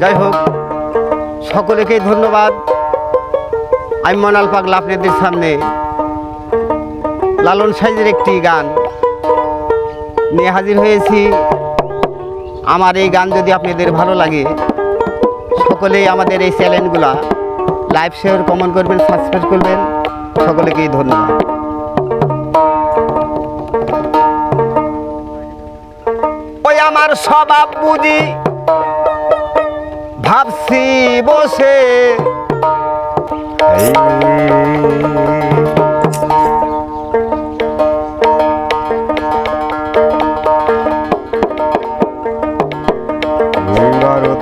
যাই হোক, সকলেকেই ধন্যবাদ। আমি মনাল পাগলা আপনাদের সামনে লালন সাইজের একটি গান নিয়ে হাজির হয়েছি। আমার এই গান যদি আপনাদের ভালো লাগে, সকলেই আমাদের এই চ্যানেলগুলা লাইভ, শেয়ার, কমেন্ট করবেন, সাবস্ক্রাইব করবেন। সকলেকেই ধন্যবাদ। ওই আমার স্বভাব বুঝি ভাবছি বসে।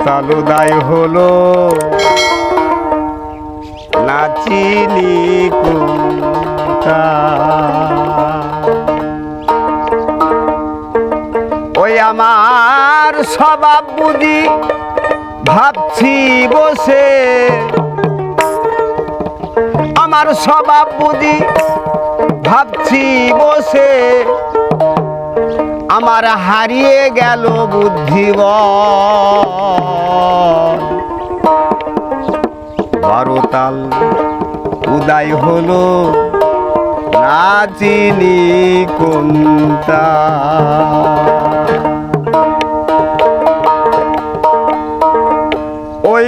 তালুদাই হলো নাচিনি কোনটা ওই আমার স্বভাব বুঝি ভাবছি বসে। আমার স্বভাব বুঝি, ভাবছি বসে। আমার হারিয়ে গেল বুদ্ধিব বারো তাল উদয় হলো নাচিনি কোনটা।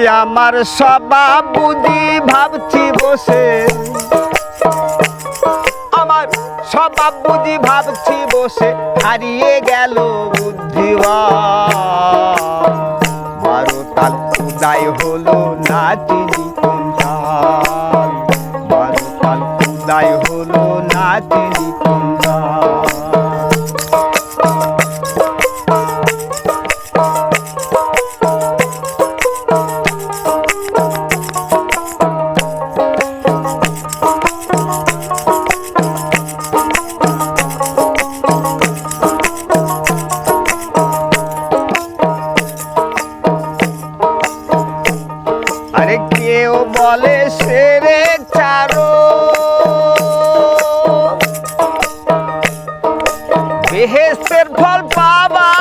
আমার স্বভাব বুঝি ভাবছি বসে। আমার স্বভাব বুঝি ভাবছি বসে, হারিয়ে গেল বুদ্ধিবা বারো তাল উদয় হলো নাচিনি কোন তাল বারো তাল উদয় হলো নাচিনি কোন বলে সেরে চারো বেহেস্তের ফল পাবা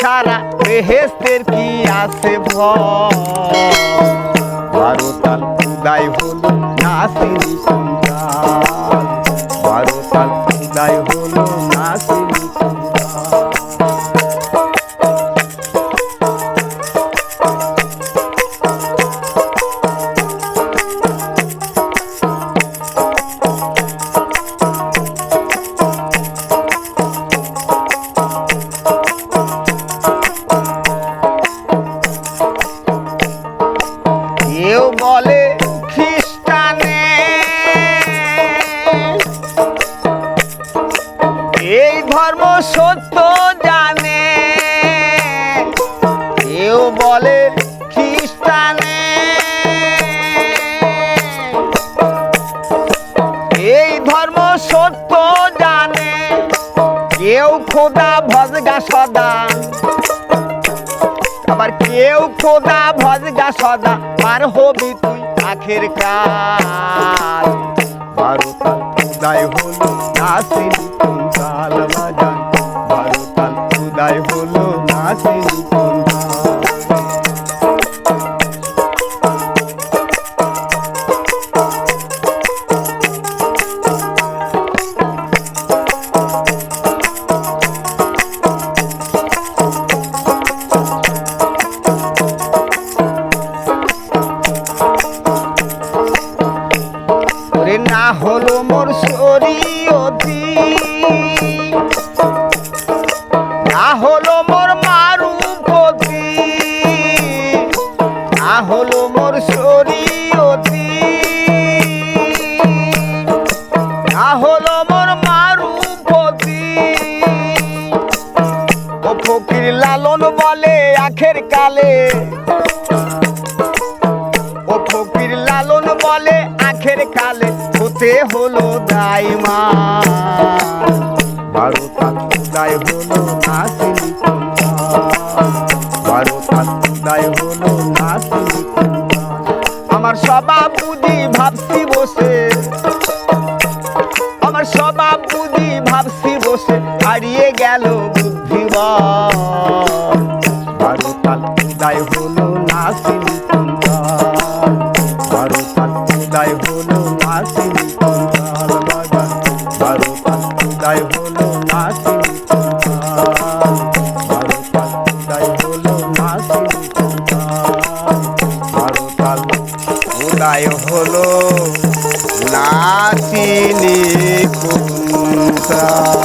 সারা বেহেস্তের কি আছে ভারো তাল উদয় হল নাসির বারো তাল উদয় হল নাসিনি ধর্ম সত্য জানে। কেউ বলে খ্রিস্টানে। এই ধর্ম সত্য জানে। কেউ খোদা ভজগা সদা। আবার কেউ খোদা ভজগা সদা। পার হবি তুই আখের কাল। বারো তাল উদয় হলো কোন হলো মোর মারুপতি না হলো মোর শরীয়তি না হলো মোর মারুপতি ও ফকির লালন বলে আখের কালে, ও ফকির লালন বলে আখের কালে হতে হলো দাইমা। বারো তাল হলো কুন্তাল বারো তাল হলো নাসিনি আমার স্বভাব বুঝি ভাবছি বসে। আমার স্বভাব বুঝি ভাবছি বসে, হারিয়ে গেল বুদ্ধিমান। বারো তাল হলো কুন্তাল বারো তাল হলো কুন্তাল বারো তাল উদয় হলো নাসিনি তোমার উদয় হলো কুন্তাল বারো তাল উদয় হলো নাসিনী কুন্তাল